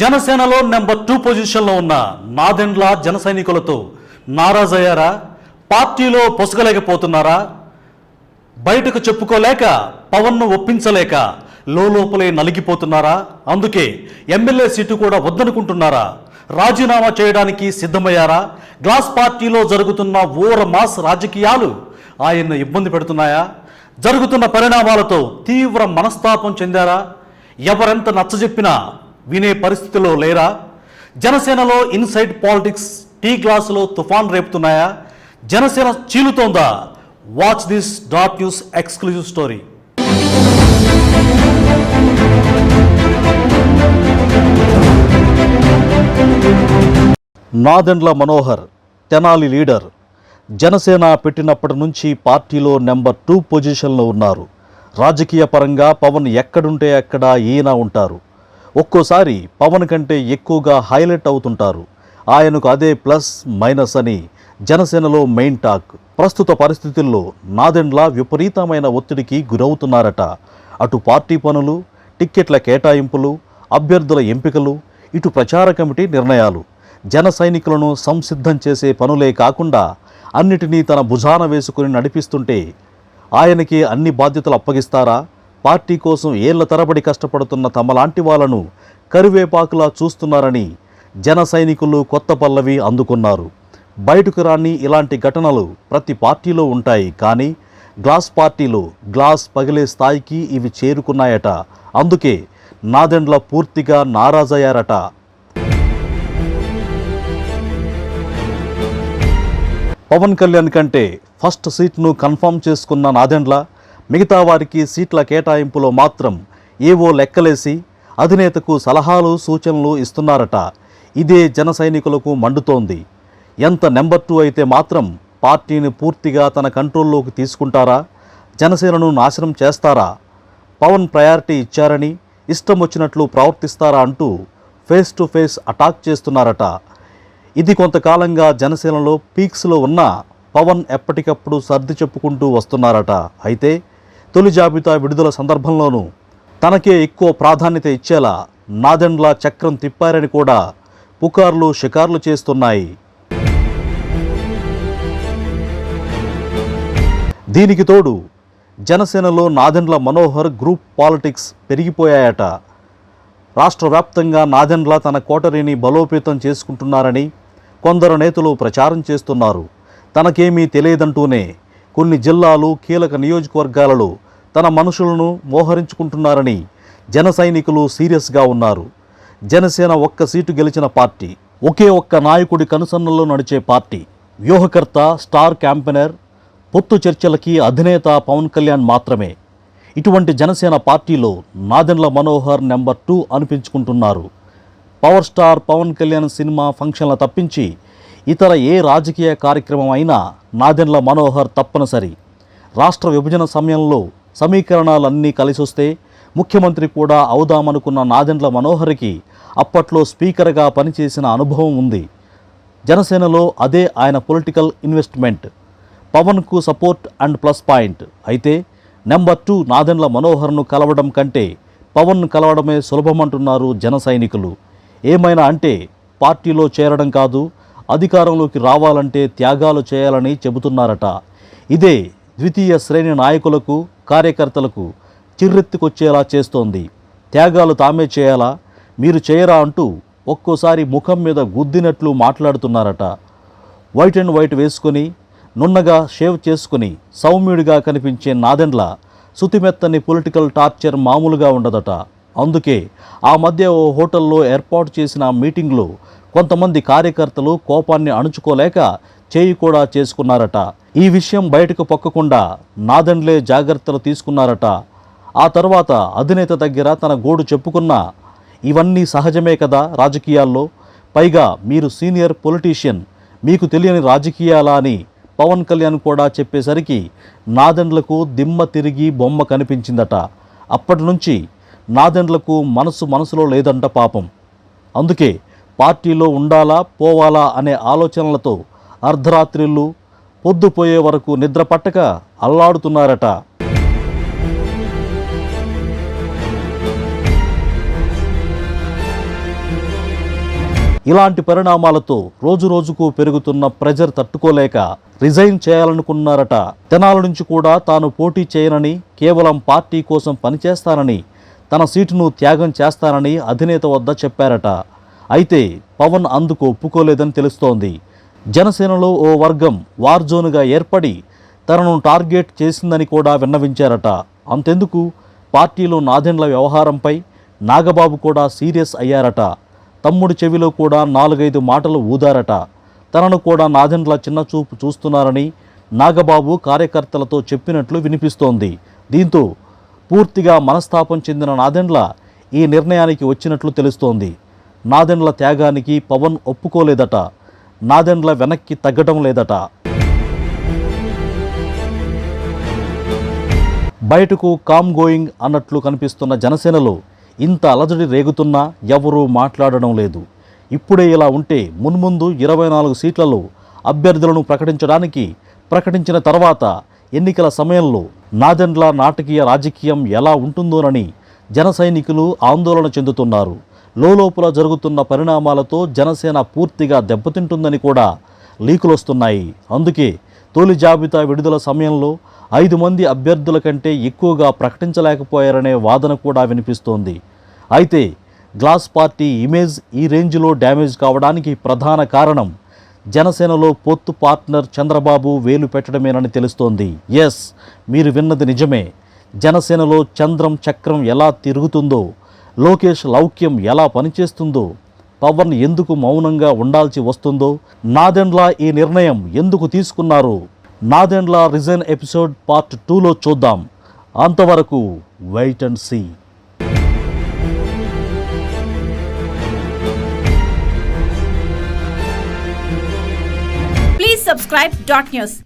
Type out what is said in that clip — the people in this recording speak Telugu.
జనసేనలో నెంబర్ టూ పొజిషన్లో ఉన్న నాదెండ్ల జన సైనికులతో నారాజయ్యారా పార్టీలో పొసగలేకపోతున్నారా? బయటకు చెప్పుకోలేక పవన్ను ఒప్పించలేక లోపలే నలిగిపోతున్నారా? అందుకే ఎమ్మెల్యే సీటు కూడా వద్దనుకుంటున్నారా? రాజీనామా చేయడానికి సిద్ధమయ్యారా? గ్లాస్ పార్టీలో జరుగుతున్న ఓర మాస్ రాజకీయాలు ఆయన్ను ఇబ్బంది పెడుతున్నాయా? జరుగుతున్న పరిణామాలతో తీవ్ర మనస్తాపం చెందారా? ఎవరెంత నచ్చజెప్పినా వినే పరిస్థితిలో లేరా? జనసేనలో ఇన్సైడ్ పాలిటిక్స్ టీ గ్లాసులో తుఫాన్ రేపుతున్నాయా? Janasena చీలుతోందా? Watch this dot news exclusive story Nadendla Manohar Tenali leader. Janasena పెట్టినప్పటి నుంచి పార్టీలో నెంబర్ టూ పొజిషన్లో ఉన్నారు. రాజకీయ పరంగా పవన్ ఎక్కడుంటే అక్కడ ఈయన ఉంటారు. ఒక్కోసారి పవన్ కంటే ఎక్కువగా హైలైట్ అవుతుంటారు. ఆయనకు అదే ప్లస్ మైనస్ అని జనసేనలో మెయిన్ టాక్. ప్రస్తుత పరిస్థితుల్లో నాదెండ్ల విపరీతమైన ఒత్తిడికి గురవుతున్నారట. అటు పార్టీ పనులు టిక్కెట్ల కేటాయింపులు అభ్యర్థుల ఎంపికలు ఇటు ప్రచార కమిటీ నిర్ణయాలు. జన సైనికులను సంసిద్ధం చేసే పనులే కాకుండా అన్నిటినీ తన భుజాన వేసుకుని నడిపిస్తుంటే ఆయనకి అన్ని బాధ్యతలు అప్పగిస్తారా? పార్టీ కోసం ఏళ్ళ తరబడి కష్టపడుతున్న తమలాంటి వాళ్ళను కరివేపాకులా చూస్తున్నారని జన సైనికులు కొత్త పల్లవి అందుకున్నారు. బయటకు రాని ఇలాంటి ఘటనలు ప్రతి పార్టీలో ఉంటాయి కానీ గ్లాస్ పార్టీలో గ్లాస్ పగిలే స్థాయికి ఇవి చేరుకున్నాయట. అందుకే నాదెండ్ల పూర్తిగా నారాజయ్యారట. పవన్ కళ్యాణ్ కంటే ఫస్ట్ సీట్ను కన్ఫర్మ్ చేసుకున్న నాదెండ్ల మిగతా వారికి సీట్ల కేటాయింపులో మాత్రం ఏవో లెక్కలేసి అధినేతకు సలహాలు సూచనలు ఇస్తున్నారట. ఇదే జన సైనికులకు మండుతోంది. ఎంత నెంబర్ టూ అయితే మాత్రం పార్టీని పూర్తిగా తన కంట్రోల్లోకి తీసుకుంటారా? జనసేనను నాశనం చేస్తారా? పవన్ ప్రయారిటీ ఇచ్చారని ఇష్టం వచ్చినట్లు ప్రవర్తిస్తారా అంటూ ఫేస్ టు ఫేస్ అటాక్ చేస్తున్నారట. ఇది కొంతకాలంగా జనసేనలో పీక్స్లో ఉన్న పవన్ ఎప్పటికప్పుడు సర్ది చెప్పుకుంటూ వస్తున్నారట. అయితే తొలి జాబితా విడుదల సందర్భంలోనూ తనకే ఎక్కువ ప్రాధాన్యత ఇచ్చేలా నాదెండ్ల చక్రం తిప్పారని కూడా పుకార్లు షికార్లు చేస్తున్నాయి. దీనికి తోడు జనసేనలో నాదెండ్ల మనోహర్ గ్రూప్ పాలిటిక్స్ పెరిగిపోయాయట. రాష్ట్ర వ్యాప్తంగా నాదెండ్ల తన కోటరీని బలోపేతం చేసుకుంటున్నారని కొందరు నేతలు ప్రచారం చేస్తున్నారు. తనకేమీ తెలియదంటూనే కొన్ని జిల్లాలు కీలక నియోజకవర్గాలలో తన మనుషులను మోహరించుకుంటున్నారని జన సైనికులు సీరియస్గా ఉన్నారు. జనసేన ఒక్క సీటు గెలిచిన పార్టీ ఒకే ఒక్క నాయకుడి కనుసన్నల్లో నడిచే పార్టీ వ్యూహకర్త స్టార్ క్యాంపెనర్ పొత్తు చర్చలకి అధినేత పవన్ కళ్యాణ్ మాత్రమే. ఇటువంటి జనసేన పార్టీలో Nadendla Manohar number two అనిపించుకుంటున్నారు. Power star Pawan Kalyan cinema ఫంక్షన్ల తప్పించి ఇతర ఏ రాజకీయ కార్యక్రమం అయినా నాదెండ్ల మనోహర్ తప్పనిసరి. రాష్ట్ర విభజన సమయంలో సమీకరణాలన్నీ కలిసొస్తే ముఖ్యమంత్రి కూడా అవుదామనుకున్న నాదెండ్ల మనోహర్కి అప్పట్లో స్పీకర్గా పనిచేసిన అనుభవం ఉంది. జనసేనలో అదే ఆయన పొలిటికల్ ఇన్వెస్ట్మెంట్. పవన్కు సపోర్ట్ అండ్ ప్లస్ పాయింట్. అయితే నెంబర్ టూ నాదెండ్ల మనోహర్ను కలవడం కంటే పవన్ను కలవడమే సులభమంటున్నారు జన సైనికులు. ఏమైనా అంటే పార్టీలో చేరడం కాదు అధికారంలోకి రావాలంటే త్యాగాలు చేయాలని చెబుతున్నారట. ఇదే ద్వితీయ శ్రేణి నాయకులకు కార్యకర్తలకు చిర్రెత్తుకొచ్చేలా చేస్తోంది. త్యాగాలు తామే చేయాలా? మీరు చేయరా అంటూ ఒక్కోసారి ముఖం మీద గుద్దినట్లు మాట్లాడుతున్నారట. వైట్ అండ్ వైట్ వేసుకొని నున్నగా షేవ్ చేసుకుని సౌమ్యుడిగా కనిపించే నాదెండ్ల సుతిమెత్తని పొలిటికల్ టార్చర్ మామూలుగా ఉండదట. అందుకే ఆ మధ్య ఓ హోటల్లో ఏర్పాటు చేసిన మీటింగ్లో కొంతమంది కార్యకర్తలు కోపాన్ని అణుచుకోలేక చేయి కూడా చేసుకున్నారట. ఈ విషయం బయటకు పొక్కకుండా నాదెండ్లే జాగ్రత్తలు తీసుకున్నారట. ఆ తర్వాత అధినేత దగ్గర తన గోడు చెప్పుకున్న ఇవన్నీ సహజమే కదా రాజకీయాల్లో? పైగా మీరు సీనియర్ పొలిటీషియన్ మీకు తెలియని రాజకీయాలా అని పవన్ కళ్యాణ్ కూడా చెప్పేసరికి నాదెండ్లకు దిమ్మ తిరిగి బొమ్మ కనిపించిందట. అప్పటి నుంచి నాదెండ్లకు మనసు మనసులో లేదంట పాపం. అందుకే పార్టీలో ఉండాలా పోవాలా అనే ఆలోచనలతో అర్ధరాత్రిళ్ళు పొద్దుపోయే వరకు నిద్ర పట్టక అల్లాడుతున్నారట. ఇలాంటి పరిణామాలతో రోజు రోజుకు పెరుగుతున్న ప్రెజర్ తట్టుకోలేక రిజైన్ చేయాలనుకున్నారట. తెనాల నుంచి కూడా తాను పోటీ చేయనని కేవలం పార్టీ కోసం పనిచేస్తానని తన సీటును త్యాగం చేస్తానని అధినేత వద్ద చెప్పారట. అయితే పవన్ అందుకు ఒప్పుకోలేదని తెలుస్తోంది. జనసేనలో ఓ వర్గం వార్జోన్గా ఏర్పడి తనను టార్గెట్ చేసిందని కూడా విన్నవించారట. అంతెందుకు? పార్టీలో నాదెండ్ల వ్యవహారంపై నాగబాబు కూడా సీరియస్ అయ్యారట. తమ్ముడి చెవిలో కూడా నాలుగైదు మాటలు ఊదారట. తనను కూడా నాదెండ్ల చిన్నచూపు చూస్తున్నారని నాగబాబు కార్యకర్తలతో చెప్పినట్లు వినిపిస్తోంది. దీంతో పూర్తిగా మనస్తాపం చెందిన నాదెండ్ల ఈ నిర్ణయానికి వచ్చినట్లు తెలుస్తోంది. నాదెండ్ల త్యాగానికి పవన్ ఒప్పుకోలేదట. నాదెండ్ల వెనక్కి తగ్గడం లేదట. బయటకు కామ్ గోయింగ్ అన్నట్లు కనిపిస్తున్న జనసేనలో ఇంత అలజడి రేగుతున్నా ఎవరూ మాట్లాడడం లేదు. ఇప్పుడే ఇలా ఉంటే మున్ముందు ఇరవై నాలుగు సీట్లలో అభ్యర్థులను ప్రకటించడానికి ప్రకటించిన తర్వాత ఎన్నికల సమయంలో నాదెండ్ల నాటకీయ రాజకీయం ఎలా ఉంటుందోనని జన సైనికులు ఆందోళన చెందుతున్నారు. లోలోపల జరుగుతున్న పరిణామాలతో జనసేన పూర్తిగా దెబ్బతింటుందని కూడా లీకులు వస్తున్నాయి. అందుకే తొలి జాబితా విడుదల సమయంలో ఐదు మంది అభ్యర్థుల కంటే ఎక్కువగా ప్రకటించలేకపోయారనే వాదన కూడా వినిపిస్తోంది. అయితే గ్లాస్ పార్టీ ఇమేజ్ ఈ రేంజ్లో డ్యామేజ్ కావడానికి ప్రధాన కారణం జనసేనలో పొత్తు పార్ట్నర్ చంద్రబాబు వేలు పెట్టడమేనని తెలుస్తోంది. ఎస్ మీరు విన్నది నిజమే. జనసేనలో చంద్రం చక్రం ఎలా తిరుగుతుందో లోకేష్ లౌక్యం ఎలా పనిచేస్తుందో పవన్ ఎందుకు మౌనంగా ఉండాల్సి వస్తుందో నాదెండ్ల ఈ నిర్ణయం ఎందుకు తీసుకున్నారు నాదెండ్ల రిజైన్ ఎపిసోడ్ పార్ట్ టూలో చూద్దాం. అంతవరకు wait and see. Please subscribe dot news